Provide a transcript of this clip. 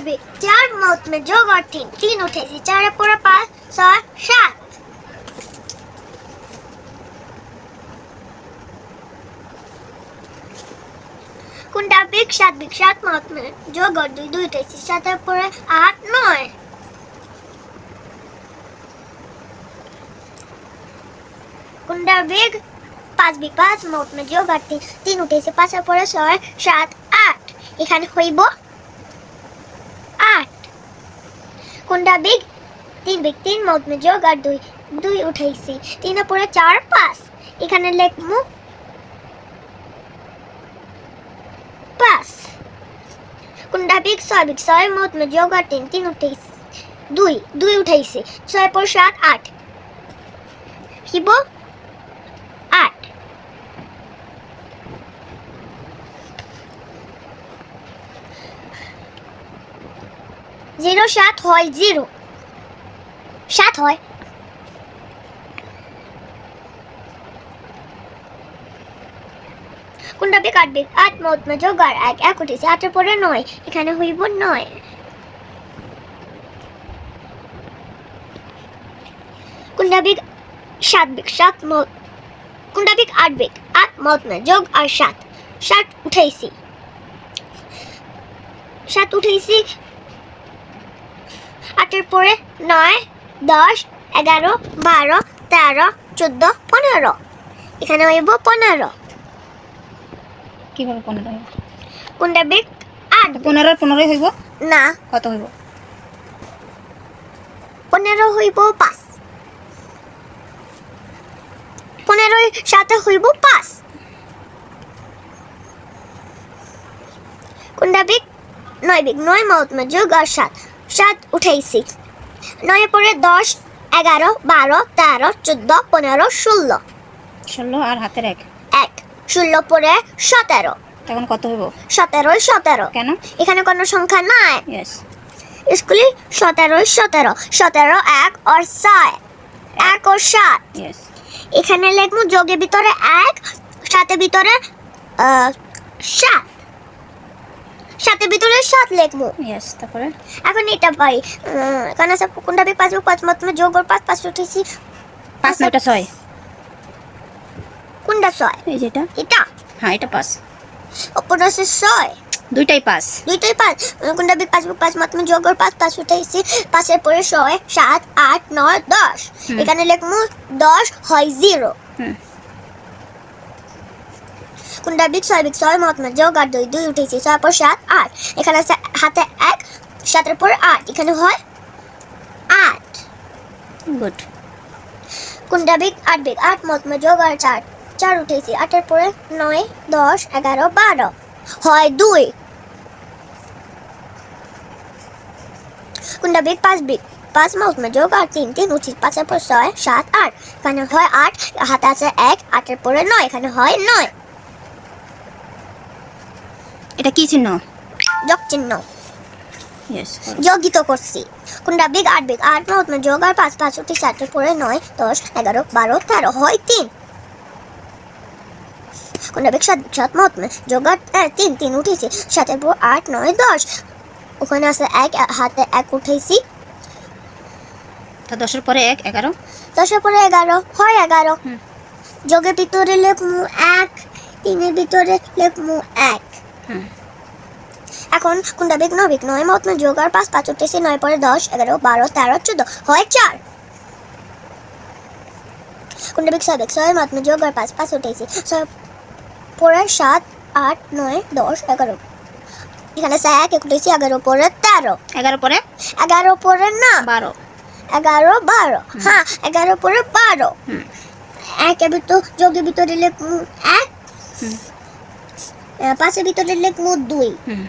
কাটবে চার मौत में যোগ আর তিন তিন উঠেছি চারে পরে পাঁচ ছয় সাত কোনটা বিগ সাত বিগ সাত मौत में যোগ আর দুই দুই উঠেছি সাতের পরে আট নয় কোনটা বিগ পাঁচ বিগ পাঁচ মত মে যোগ আর তিন তিন উঠেছে পাঁচের পরে ছয় সাত আট এখানে হইব কোনটা বিগ, তিন বিগ, তিন মত মে যোগ আর দুই দুই উঠাইছে। তিন পরে চার, পাঁচ। এখানে লিখমু পাঁচ। কোনটা বিগ, ছয় বিগ, ছয় মত মে যোগ আর তিন তিন উঠেছি দুই দুই উঠেছি ছয় পর সাত, আট। আট জিরো সাত হয় জিরো। সাত হয়। কোনটা বি কাটবে? আট মত যোগ আর এক এক উঠেছে। আটের পরে নয়, এখানে হইব নয়। কোনটা বিগ সাত বিগ? সাত মত। কোনটা বিগ আট বিগ? আট মত মে যোগ আর সাত। সাত উঠেছি সাত উঠেছি আটের পরে নয় দশ এগারো বারো তেরো চোদ্দ পনেরো। এখানে হইব পনেরো। কীভাবে পনেরো হইব? কোনটা বিগ? আট। পনেরোর পনেরোই হইব? না। কত হইব? পনেরো হইব পাঁচ। পনেরোর সাথে হইব পাঁচ। কোনটা বিগ? নয় বিগ। নয় মত যোগ আর সাত। সাত উঠেছি নয় পরে দশ এগারো বারো তেরো চোদ্দ পনেরো ষোলো। ষোলো আর হাতের এক। এক। ষোলো পরে সতেরো। তখন কত হইব? সতেরোই সতেরো। কেন? এখানে কোনো সংখ্যা নাই। স্কুলে সতেরোই সতেরো। সতেরো এক আর ছয়। এক ও সাত। এখানে লিখব যোগের ভিতরে এক সাতের ভিতরে আহ, সাত। সাতের ভিতরে সাত লিখব। ইয়েস তারপরে? এখন এটা পাই এখানে আছে কোনটা বি পাঁচ পাঁচ মত যোগ আর পাঁচ পাঁচ উঠেছি। পাঁচ নয়টা ছয়। কোনটা ছয়? এই যেটা এটা। হ্যাঁ এটা পাঁচ। ওপরে আছে ছয়। দুইটাই পাঁচ। দুইটাই পাঁচ। কোনটা বি পাঁচ পাঁচ মত যোগ আর পাঁচ পাঁচ উঠেছি। পাঁচের পরে ছয় সাত আট নয় দশ। এখানে লিখব দশ হয় জিরো হুম। কোনটা বিগ ছয় বিগ ছয় মত যোগ আর দুই দুই উঠেছি ছয় পর সাত আট। এখানে আছে হাতে এক সাতের পর আট। এখানে হয় আট। গুড। কোনটা বিগ আট বিগ আট মত যোগ আর চার চার উঠেছি। আটের পরে নয় দশ এগারো বারো। হয় দুই। কোনটা বিগ পাঁচ বিগ পাঁচ মত যোগ আর তিন তিন উঠেছি। পাঁচের পর ছয় সাত আট। এখানে হয় আট হাতে আছে এক আটের পরে নয়। এখানে হয় নয়। এটা কি চিহ্ন? যোগ চিহ্ন। ইয়েস যোগিত করছি। কোনটা বিগ আট বিগ? আট মত যোগ আর পাঁচ পাঁচ উঠি চারটে পরে নয় দশ এগারো বারো তেরো হয় তিন। কোনটা বিগ সাত সাত মত যোগ আর তিন তিন উঠেছি। সাতের পর আট নয় দশ। ওখানে আছে এক হাতে এক উঠেছি। তা দশের পরে এক এগারো? দশের পরে এগারো হয় এগারো। যোগের ভিতরে লেখমু এক তিনের ভিতরে লেখমু এক। এখন কোনটা বিগ নয় বিগ নয় মত যোগ আর পাঁচ পাঁচ উঠেছি নয় পরে দশ এগারো বারো তেরো চোদ্দ হয় চার। কোনটা বিগ ছয় বিগ ছয় মত যোগ আর পাঁচ পাঁচ উঠেছি ছয় পরে সাত আট নয় দশ এগারো। এখানে এক এক উঠেছি এগারো পরে তেরো। এগারো পরে? এগারো পরে না? বারো। এগারো বারো। হ্যাঁ এগারো পরে বারো। এক ভিতর যোগের ভিতরে এক। পাঁচের ভিতরে লেখমু দুই। হুম।